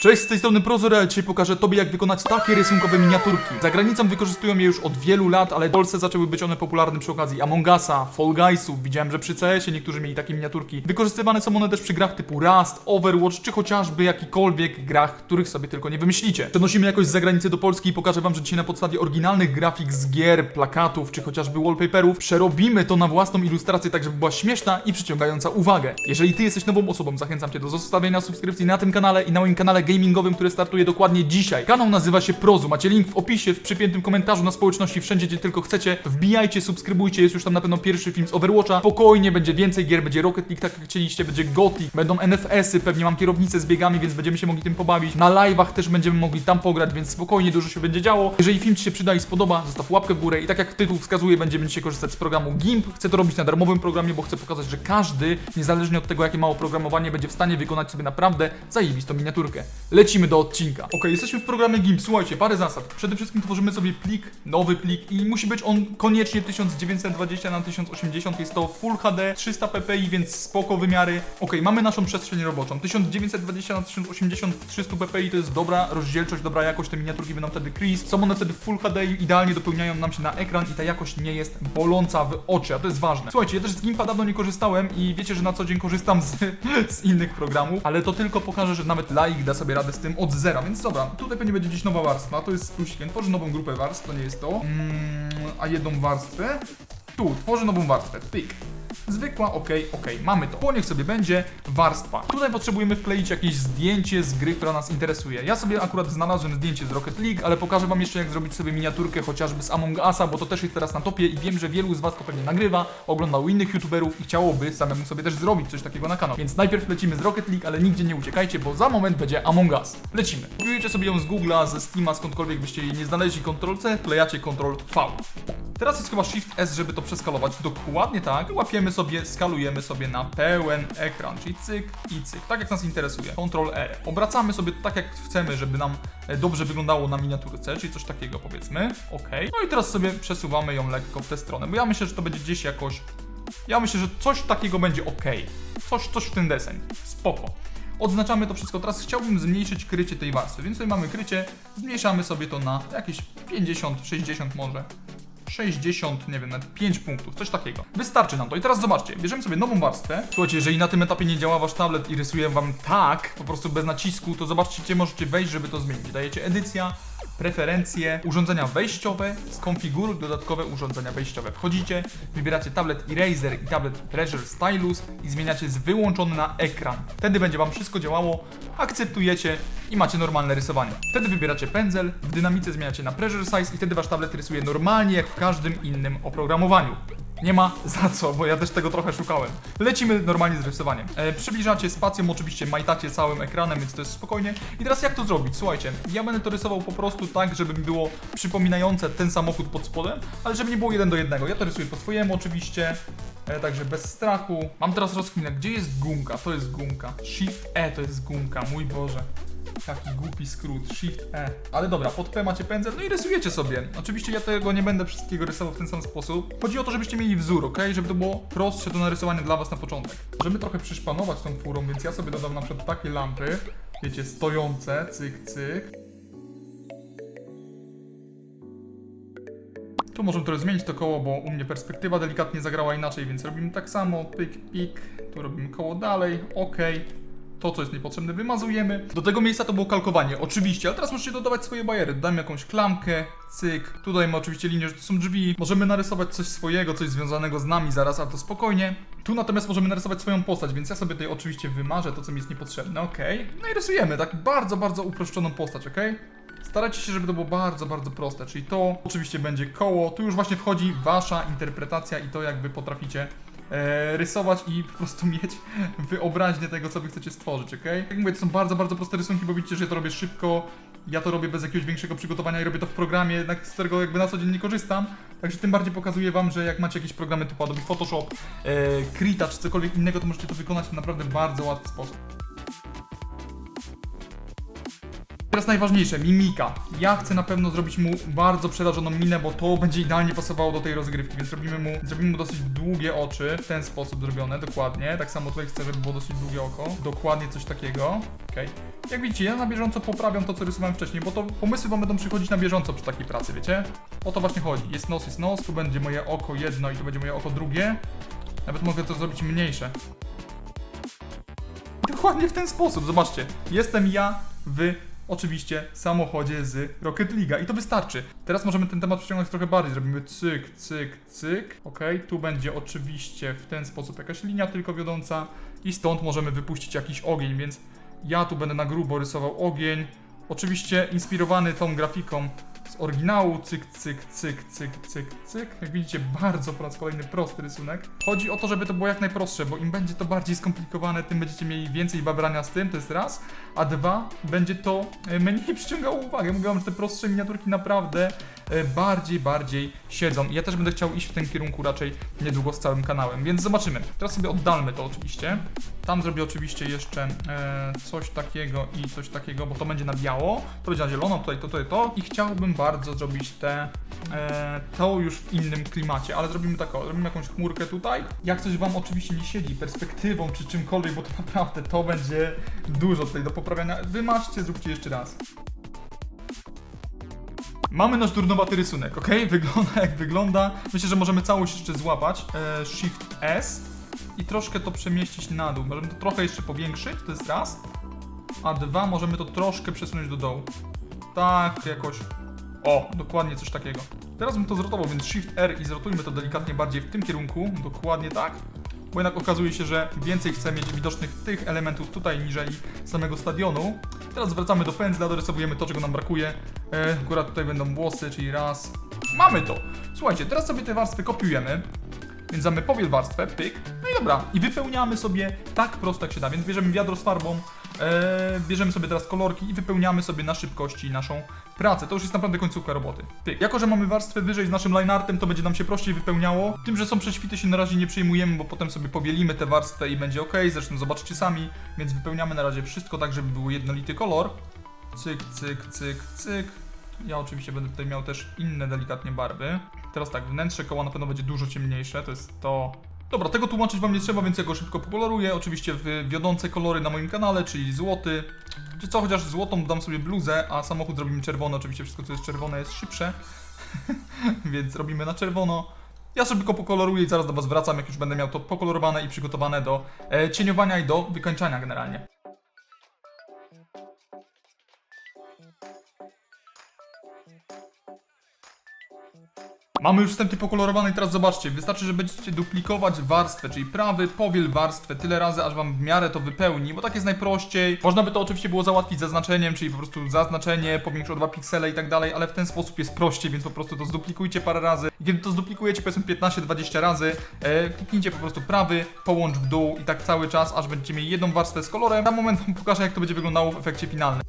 Cześć, z tej strony Prozor, a dzisiaj pokażę Tobie jak wykonać takie rysunkowe miniaturki. Za granicą wykorzystują je już od wielu lat, ale w Polsce zaczęły być one popularne przy okazji Among Usa, Fall Guysów, widziałem, że przy CS-ie niektórzy mieli takie miniaturki. Wykorzystywane są one też przy grach typu Rust, Overwatch, czy chociażby jakikolwiek grach, których sobie tylko nie wymyślicie. Przenosimy jakoś z zagranicy do Polski i pokażę Wam, że dzisiaj na podstawie oryginalnych grafik z gier, plakatów, czy chociażby wallpaperów przerobimy to na własną ilustrację tak, żeby była śmieszna i przyciągająca uwagę. Jeżeli Ty jesteś nową osobą, zachęcam Cię do zostawienia subskrypcji na tym kanale i na moim kanale gamingowym, który startuje dokładnie dzisiaj. Kanał nazywa się Prozu. Macie link w opisie, w przypiętym komentarzu na społeczności, wszędzie gdzie tylko chcecie. Wbijajcie, subskrybujcie, jest już tam na pewno pierwszy film z Overwatcha. Spokojnie, będzie więcej gier, będzie Rocket League, tak jak chcieliście, będzie Gothic, będą NFS-y, pewnie mam kierownicę z biegami, więc będziemy się mogli tym pobawić. Na live'ach też będziemy mogli tam pograć, więc spokojnie, dużo się będzie działo. Jeżeli film Ci się przyda i spodoba, zostaw łapkę w górę i tak jak tytuł wskazuje, będziemy dzisiaj korzystać z programu GIMP. Chcę to robić na darmowym programie, bo chcę pokazać, że każdy, niezależnie od tego jakie ma oprogramowanie, będzie w stanie wykonać sobie naprawdę zajebistą miniaturkę. Lecimy do odcinka. Ok, jesteśmy w programie GIMP. Słuchajcie, parę zasad. Przede wszystkim tworzymy sobie plik, nowy plik i musi być on koniecznie 1920 na 1080 Jest to Full HD, 300 ppi, więc spoko wymiary. Ok, mamy naszą przestrzeń roboczą. 1920 na 1080 300 ppi to jest dobra rozdzielczość, dobra jakość. Te miniaturki będą wtedy crease. Są one wtedy Full HD i idealnie dopełniają nam się na ekran i ta jakość nie jest boląca w oczy, a to jest ważne. Słuchajcie, ja też z GIMPa dawno nie korzystałem i wiecie, że na co dzień korzystam z, z innych programów, ale to tylko pokaże, że nawet laik da sobie radę z tym od zera, więc dobra, tutaj pewnie będzie gdzieś nowa warstwa, to jest plusikiem, tworzy nową grupę warstw, to nie jest to, mm, a jedną warstwę, tu, tworzy nową warstwę, pyk. Zwykła, ok, ok, mamy to. Po niech sobie będzie warstwa. Tutaj potrzebujemy wkleić jakieś zdjęcie z gry, która nas interesuje. Ja sobie akurat znalazłem zdjęcie z Rocket League, ale pokażę wam jeszcze jak zrobić sobie miniaturkę chociażby z Among Usa, bo to też jest teraz na topie i wiem, że wielu z was to pewnie nagrywa, oglądał innych youtuberów i chciałoby samemu sobie też zrobić coś takiego na kanał. Więc najpierw lecimy z Rocket League, ale nigdzie nie uciekajcie, bo za moment będzie Among Us. Lecimy. Kopiujecie sobie ją z Google'a, ze Steama, skądkolwiek byście jej nie znaleźli, Ctrl-C, wklejacie Ctrl-V. Teraz jest chyba Shift S, żeby to przeskalować dokładnie tak. Łapiemy sobie, skalujemy sobie na pełen ekran, czyli cyk i cyk, tak jak nas interesuje. Ctrl E. Obracamy sobie tak jak chcemy, żeby nam e, dobrze wyglądało na miniaturce, czyli coś takiego powiedzmy. Ok. No i teraz sobie przesuwamy ją lekko w tę stronę, bo ja myślę, że to będzie gdzieś jakoś. Ja myślę, że coś takiego będzie ok. Coś, coś w ten deseń. Spoko. Odznaczamy to wszystko. Teraz chciałbym zmniejszyć krycie tej warstwy, więc tutaj mamy krycie, zmniejszamy sobie to na jakieś 50, 60 może. 60, nie wiem, nawet 5 punktów, coś takiego. Wystarczy nam to. I teraz zobaczcie, bierzemy sobie nową warstwę. Słuchajcie, jeżeli na tym etapie nie działa wasz tablet i rysuje wam tak, po prostu bez nacisku, to zobaczcie, możecie wejść, żeby to zmienić. Dajecie edycja, preferencje, urządzenia wejściowe, skonfiguruj dodatkowe urządzenia wejściowe. Wchodzicie, wybieracie tablet Eraser i tablet Treasure Stylus i zmieniacie z wyłączony na ekran. Wtedy będzie wam wszystko działało, akceptujecie i macie normalne rysowanie. Wtedy wybieracie pędzel, w dynamice zmieniacie na Pressure Size i wtedy wasz tablet rysuje normalnie jak w każdym innym oprogramowaniu. Nie ma za co, bo ja też tego trochę szukałem. Lecimy normalnie z rysowaniem. E, przybliżacie spacją, oczywiście majtacie całym ekranem, więc to jest spokojnie. I teraz jak to zrobić? Słuchajcie, ja będę to rysował po prostu tak, żeby było przypominające ten samochód pod spodem, ale żeby nie było jeden do jednego. Ja to rysuję po swojemu oczywiście, e, także bez strachu. Mam teraz rozkminę, gdzie jest gumka? To jest gumka. Shift E to jest gumka, mój Boże. Taki głupi skrót, Shift E. Ale dobra, pod P macie pędzel, no i rysujecie sobie. Oczywiście ja tego nie będę wszystkiego rysował w ten sam sposób. Chodzi o to, żebyście mieli wzór, ok? Żeby to było prostsze do narysowania dla was na początek. Możemy trochę przyszpanować tą furą, więc ja sobie dodam na przykład takie lampy, wiecie, stojące, cyk, cyk. Tu możemy trochę zmienić to koło, bo u mnie perspektywa delikatnie zagrała inaczej, więc robimy tak samo, pyk, pik, tu robimy koło dalej, ok. To, co jest niepotrzebne, wymazujemy. Do tego miejsca to było kalkowanie, oczywiście, ale teraz możecie dodawać swoje bajery. Dodamy jakąś klamkę, cyk. Tutaj mamy oczywiście linię, że to są drzwi. Możemy narysować coś swojego, coś związanego z nami zaraz, ale to spokojnie. Tu natomiast możemy narysować swoją postać, więc ja sobie tutaj oczywiście wymarzę to, co mi jest niepotrzebne, ok. No i rysujemy tak bardzo, bardzo uproszczoną postać, ok. Starajcie się, żeby to było bardzo, bardzo proste, czyli to oczywiście będzie koło, tu już właśnie wchodzi wasza interpretacja i to, jak wy potraficie e, rysować i po prostu mieć wyobraźnię tego, co wy chcecie stworzyć, ok? Jak mówię, to są bardzo, bardzo proste rysunki, bo widzicie, że ja to robię szybko, ja to robię bez jakiegoś większego przygotowania i robię to w programie, jednak z którego jakby na co dzień nie korzystam, także tym bardziej pokazuję wam, że jak macie jakieś programy typu Adobe Photoshop, e, Krita czy cokolwiek innego, to możecie to wykonać w naprawdę bardzo łatwy sposób. Teraz najważniejsze, mimika. Ja chcę na pewno zrobić mu bardzo przerażoną minę, bo to będzie idealnie pasowało do tej rozgrywki, więc zrobimy mu, zrobimy mu dosyć długie oczy, w ten sposób zrobione, dokładnie. Tak samo tutaj chcę, żeby było dosyć długie oko. Dokładnie coś takiego. Okej. Jak widzicie, ja na bieżąco poprawiam to, co rysowałem wcześniej, bo to pomysły wam będą przychodzić na bieżąco przy takiej pracy, wiecie? O to właśnie chodzi. Jest nos, jest nos, tu będzie moje oko jedno i tu będzie moje oko drugie. Nawet mogę to zrobić mniejsze. Dokładnie w ten sposób, zobaczcie. Jestem ja w oczywiście samochodzie z Rocket League i to wystarczy. Teraz możemy ten temat przeciągnąć trochę bardziej. Zrobimy cyk, cyk, cyk. Ok, tu będzie oczywiście w ten sposób jakaś linia tylko wiodąca i stąd możemy wypuścić jakiś ogień, więc ja tu będę na grubo rysował ogień. Oczywiście inspirowany tą grafiką z oryginału, cyk, cyk, cyk, cyk, cyk, cyk. Jak widzicie, bardzo po raz kolejny prosty rysunek. Chodzi o to, żeby to było jak najprostsze, bo im będzie to bardziej skomplikowane, tym będziecie mieli więcej babrania z tym, to jest raz. A dwa, będzie to e, mniej przyciągało uwagę. Mówię wam, że te prostsze miniaturki naprawdę e, bardziej, bardziej siedzą. I ja też będę chciał iść w tym kierunku raczej niedługo z całym kanałem, więc zobaczymy. Teraz sobie oddalmy to oczywiście. Tam zrobię oczywiście jeszcze e, coś takiego i coś takiego, bo to będzie na biało, to będzie na zielono, tutaj to, tutaj to. I chciałbym bardzo zrobić te, e, to już w innym klimacie, ale zrobimy tak, o, zrobimy jakąś chmurkę tutaj. Jak coś wam oczywiście nie siedzi perspektywą czy czymkolwiek, bo to naprawdę to będzie dużo tutaj do poprawiania. Wymarzcie, zróbcie jeszcze raz. Mamy nasz durnowaty rysunek, ok? Wygląda jak wygląda. Myślę, że możemy całość jeszcze złapać. E, Shift S i troszkę to przemieścić na dół. Możemy to trochę jeszcze powiększyć, to jest raz. A dwa, możemy to troszkę przesunąć do dołu. Tak, jakoś. O, dokładnie coś takiego. Teraz bym to zrotował, więc Shift R i zrotujmy to delikatnie bardziej w tym kierunku. Dokładnie tak. Bo jednak okazuje się, że więcej chcę mieć widocznych tych elementów tutaj niżeli samego stadionu. Teraz wracamy do pędzla, dorysowujemy to, czego nam brakuje. E, akurat tutaj będą włosy, czyli raz. Mamy to! Słuchajcie, teraz sobie te warstwy kopiujemy. Więc damy powiel warstwę, pyk. No i dobra, i wypełniamy sobie tak prosto jak się da. Więc bierzemy wiadro z farbą, e, bierzemy sobie teraz kolorki i wypełniamy sobie na szybkości naszą pracę. To już jest naprawdę końcówka roboty. Pyk. Jako, że mamy warstwę wyżej z naszym lineartem, to będzie nam się prościej wypełniało. Tym, że są prześwity się na razie nie przejmujemy, bo potem sobie powielimy tę warstwę i będzie ok. Zresztą zobaczycie sami, więc wypełniamy na razie wszystko tak, żeby był jednolity kolor. Cyk, cyk, cyk, cyk. Ja oczywiście będę tutaj miał też inne delikatnie barwy. Teraz tak, wnętrze koła na pewno będzie dużo ciemniejsze, to jest to... Dobra, tego tłumaczyć wam nie trzeba, więc ja go szybko pokoloruję. Oczywiście w wiodące kolory na moim kanale, czyli złoty. Czy co, chociaż złotą dam sobie bluzę, a samochód zrobimy czerwony. Oczywiście wszystko, co jest czerwone jest szybsze. więc robimy na czerwono. Ja sobie go pokoloruję i zaraz do was wracam, jak już będę miał to pokolorowane i przygotowane do e, cieniowania i do wykończania generalnie. Mamy już wstępnie pokolorowane i teraz zobaczcie, wystarczy, że będziecie duplikować warstwę, czyli prawy powiel warstwę tyle razy, aż wam w miarę to wypełni, bo tak jest najprościej. Można by to oczywiście było załatwić zaznaczeniem, czyli po prostu zaznaczenie, powiększy o 2 piksele i tak dalej, ale w ten sposób jest prościej, więc po prostu to zduplikujcie parę razy. I kiedy to zduplikujecie powiedzmy 15-20 razy, e, kliknijcie po prostu prawy, połącz w dół i tak cały czas, aż będziecie mieli jedną warstwę z kolorem. Na moment wam pokażę, jak to będzie wyglądało w efekcie finalnym.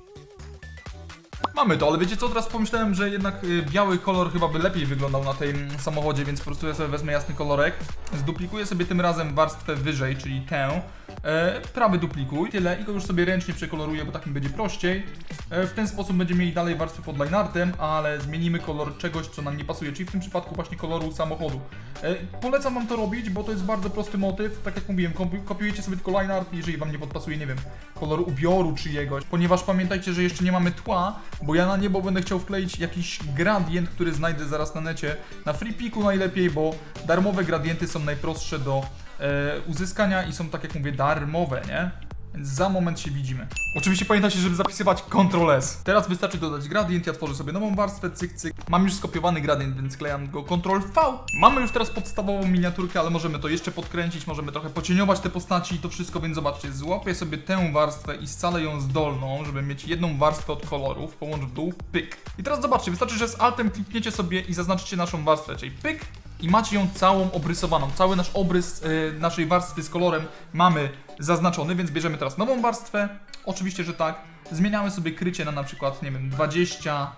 Mamy to, ale wiecie co, teraz pomyślałem, że jednak y, biały kolor chyba by lepiej wyglądał na tym samochodzie, więc po prostu ja sobie wezmę jasny kolorek, zduplikuję sobie tym razem warstwę wyżej, czyli tę, e, prawy duplikuj, tyle i go już sobie ręcznie przekoloruję, bo takim będzie prościej. E, w ten sposób będziemy mieli dalej warstwę pod lineartem, ale zmienimy kolor czegoś, co nam nie pasuje, czyli w tym przypadku właśnie koloru samochodu. E, polecam wam to robić, bo to jest bardzo prosty motyw, tak jak mówiłem, kopi- kopiujecie sobie tylko lineart, jeżeli wam nie podpasuje, nie wiem, kolor ubioru czyjegoś, ponieważ pamiętajcie, że jeszcze nie mamy tła, bo ja na niebo będę chciał wkleić jakiś gradient, który znajdę zaraz na necie, na FreePiku najlepiej, bo darmowe gradienty są najprostsze do e, uzyskania i są, tak jak mówię, darmowe, nie? Więc za moment się widzimy. Oczywiście pamiętajcie, żeby zapisywać Ctrl S. Teraz wystarczy dodać gradient, ja tworzę sobie nową warstwę, cyk, cyk. Mam już skopiowany gradient, więc klejam go Ctrl V. Mamy już teraz podstawową miniaturkę, ale możemy to jeszcze podkręcić, możemy trochę pocieniować te postaci i to wszystko, więc zobaczcie, złapię sobie tę warstwę i scalę ją z dolną, żeby mieć jedną warstwę od kolorów, połącz w dół, pyk. I teraz zobaczcie, wystarczy, że z Altem klikniecie sobie i zaznaczycie naszą warstwę, czyli pyk, i macie ją całą obrysowaną. Cały nasz obrys y, naszej warstwy z kolorem mamy zaznaczony, więc bierzemy teraz nową warstwę. Oczywiście, że tak. Zmieniamy sobie krycie na na przykład, nie wiem, 20.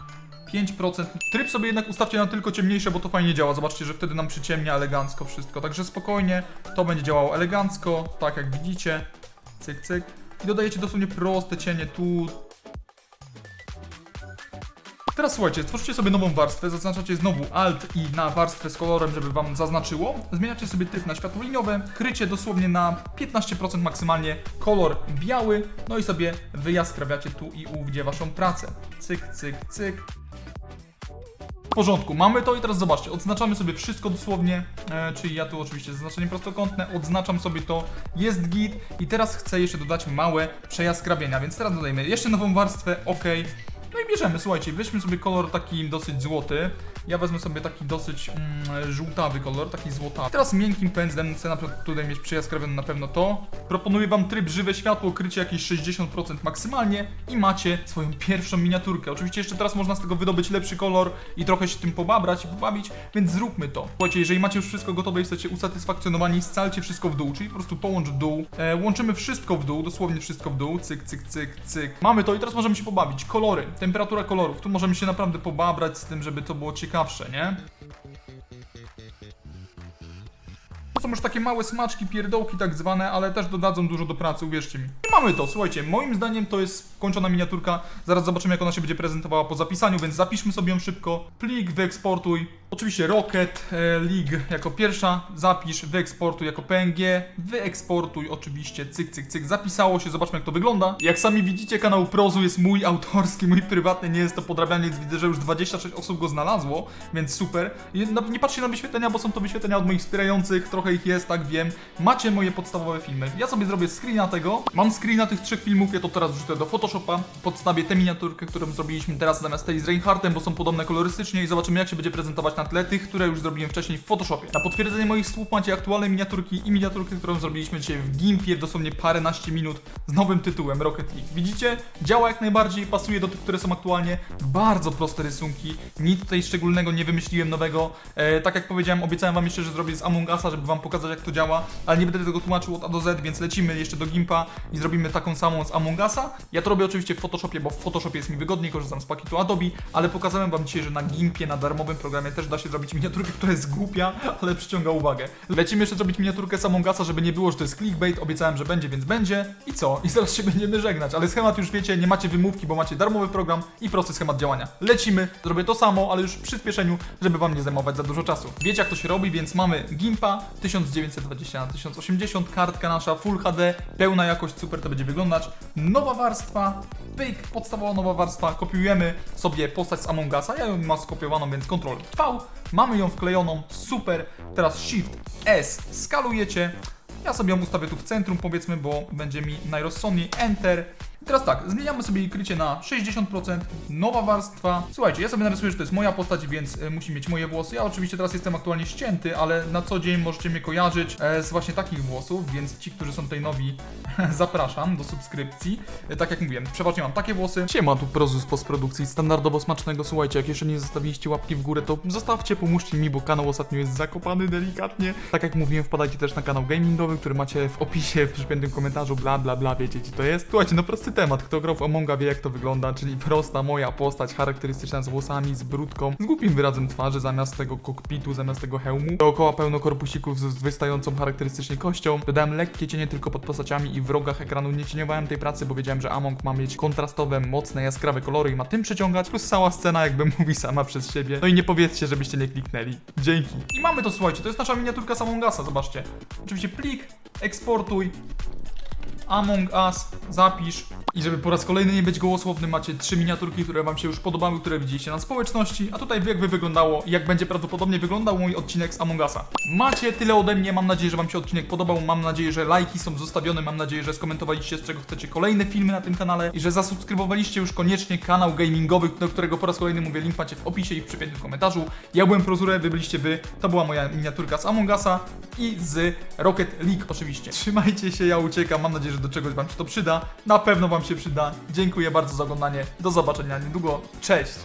5%. Tryb sobie jednak ustawcie na tylko ciemniejsze, bo to fajnie działa. Zobaczcie, że wtedy nam przyciemnia elegancko wszystko. Także spokojnie, to będzie działało elegancko, tak jak widzicie. Cyk, cyk. I dodajecie dosłownie proste cienie tu, Teraz słuchajcie, stworzycie sobie nową warstwę, zaznaczacie znowu Alt i na warstwę z kolorem, żeby wam zaznaczyło. Zmieniacie sobie typ na światło liniowe, krycie dosłownie na 15% maksymalnie, kolor biały, no i sobie wyjaskrawiacie tu i ówdzie waszą pracę. Cyk, cyk, cyk. W porządku, mamy to i teraz zobaczcie, odznaczamy sobie wszystko dosłownie, e, czyli ja tu oczywiście zaznaczenie prostokątne, odznaczam sobie to, jest git i teraz chcę jeszcze dodać małe przejaskrawienia, więc teraz dodajmy jeszcze nową warstwę, ok. No i bierzemy, słuchajcie, weźmy sobie kolor taki dosyć złoty, ja wezmę sobie taki dosyć mm, żółtawy kolor, taki złotawy. Teraz miękkim pędzlem chcę na przykład tutaj mieć przejaskrawione na pewno to. Proponuję wam tryb żywe światło, krycie jakieś 60% maksymalnie i macie swoją pierwszą miniaturkę. Oczywiście jeszcze teraz można z tego wydobyć lepszy kolor i trochę się tym pobabrać pobawić, więc zróbmy to. Słuchajcie, jeżeli macie już wszystko gotowe i jesteście usatysfakcjonowani, scalcie wszystko w dół, czyli po prostu połącz dół. E, łączymy wszystko w dół, dosłownie wszystko w dół, cyk, cyk, cyk, cyk. Mamy to i teraz możemy się pobawić. Kolory, temperatura kolorów, tu możemy się naprawdę pobabrać z tym, żeby to było ciekawsze, nie? To są już takie małe smaczki, pierdołki tak zwane, ale też dodadzą dużo do pracy, uwierzcie mi. I mamy to, słuchajcie, moim zdaniem to jest kończona miniaturka. Zaraz zobaczymy, jak ona się będzie prezentowała po zapisaniu, więc zapiszmy sobie ją szybko. Plik, wyeksportuj. Oczywiście Rocket e, League jako pierwsza, zapisz, wyeksportuj jako PNG, wyeksportuj oczywiście, cyk, cyk, cyk, zapisało się, zobaczmy jak to wygląda. Jak sami widzicie, kanał Prozu jest mój autorski, mój prywatny, nie jest to podrabianie, więc widzę, że już 26 osób go znalazło, więc super. Nie patrzcie na wyświetlenia, bo są to wyświetlenia od moich wspierających, trochę ich jest, tak wiem. Macie moje podstawowe filmy. Ja sobie zrobię screena tego, mam screena tych trzech filmów, ja to teraz wrzucę do Photoshopa, podstawię tę miniaturkę, którą zrobiliśmy teraz zamiast tej z Reinhardtem, bo są podobne kolorystycznie i zobaczymy jak się będzie prezentować na tle tych, które już zrobiłem wcześniej w Photoshopie. Na potwierdzenie moich słów macie aktualne miniaturki i miniaturkę, którą zrobiliśmy dzisiaj w Gimpie w dosłownie paręnaście minut z nowym tytułem Rocket League. Widzicie? Działa jak najbardziej, pasuje do tych, które są aktualnie. Bardzo proste rysunki, nic tutaj szczególnego nie wymyśliłem nowego. E, tak jak powiedziałem, obiecałem wam jeszcze, że zrobię z Among Usa, żeby wam pokazać jak to działa, ale nie będę tego tłumaczył od A do Z, więc lecimy jeszcze do Gimpa i zrobimy taką samą z Among Usa. Ja to robię oczywiście w Photoshopie, bo w Photoshopie jest mi wygodniej, korzystam z pakietu Adobe, ale pokazałem wam dzisiaj, że na Gimpie, na darmowym programie też da się zrobić miniaturkę, która jest głupia, ale przyciąga uwagę. Lecimy jeszcze zrobić miniaturkę z Among Usa, żeby nie było, że to jest clickbait, obiecałem, że będzie, więc będzie. I co? I zaraz się będziemy żegnać, ale schemat już wiecie, nie macie wymówki, bo macie darmowy program i prosty schemat działania. Lecimy, zrobię to samo, ale już w przyspieszeniu, żeby wam nie zajmować za dużo czasu. Wiecie jak to się robi, więc mamy Gimpa 1920 na 1080, kartka nasza Full HD, pełna jakość, super to będzie wyglądać. Nowa warstwa, pyk, podstawowa nowa warstwa, kopiujemy sobie postać z Among Usa, ja ją mam skopiowaną, więc Ctrl V, mamy ją wklejoną, super, teraz Shift S, skalujecie, ja sobie ją ustawię tu w centrum powiedzmy, bo będzie mi najrozsądniej, Enter. I teraz tak, zmieniamy sobie krycie na 60%, nowa warstwa. Słuchajcie, ja sobie narysuję, że to jest moja postać, więc y, musi mieć moje włosy. Ja oczywiście teraz jestem aktualnie ścięty, ale na co dzień możecie mnie kojarzyć e, z właśnie takich włosów, więc ci, którzy są tutaj nowi, zapraszam do subskrypcji. E, tak jak mówiłem, przeważnie mam takie włosy. Siema, tu Prozus postprodukcji, standardowo smacznego. Słuchajcie, jak jeszcze nie zostawiliście łapki w górę, to zostawcie, pomóżcie mi, bo kanał ostatnio jest zakopany delikatnie. Tak jak mówiłem, wpadajcie też na kanał gamingowy, który macie w opisie, w przypiętym komentarzu, bla bla bla, wiecie gdzie to jest. Słuchajcie, no prosty temat, kto grał w Amonga wie jak to wygląda, czyli prosta moja postać, charakterystyczna z włosami, z brudką, z głupim wyrazem twarzy zamiast tego kokpitu, zamiast tego hełmu. Dookoła pełno korpusików z wystającą charakterystycznie kością. Dodałem lekkie cienie tylko pod postaciami i w rogach ekranu nie cieniowałem tej pracy, bo wiedziałem, że Among ma mieć kontrastowe, mocne, jaskrawe kolory i ma tym przyciągać, plus cała scena jakby mówi sama przez siebie. No i nie powiedzcie, żebyście nie kliknęli. Dzięki. I mamy to, słuchajcie, to jest nasza miniaturka z Among zobaczcie. Oczywiście plik, eksportuj, Among Us, zapisz. I żeby po raz kolejny nie być gołosłowny, macie trzy miniaturki, które wam się już podobały, które widzieliście na społeczności, a tutaj jak by wyglądało i jak będzie prawdopodobnie wyglądał mój odcinek z Among Usa. Macie tyle ode mnie, mam nadzieję, że wam się odcinek podobał, mam nadzieję, że lajki są zostawione, mam nadzieję, że skomentowaliście z czego chcecie kolejne filmy na tym kanale i że zasubskrybowaliście już koniecznie kanał gamingowy, do którego po raz kolejny mówię, link macie w opisie i w przypiętym komentarzu. Ja byłem Prozure, wy byliście wy, to była moja miniaturka z Among Usa i z Rocket League oczywiście. Trzymajcie się, ja uciekam, mam nadzieję, że do czegoś wam się to przyda, na pewno wam się przyda. Dziękuję bardzo za oglądanie, do zobaczenia niedługo, cześć!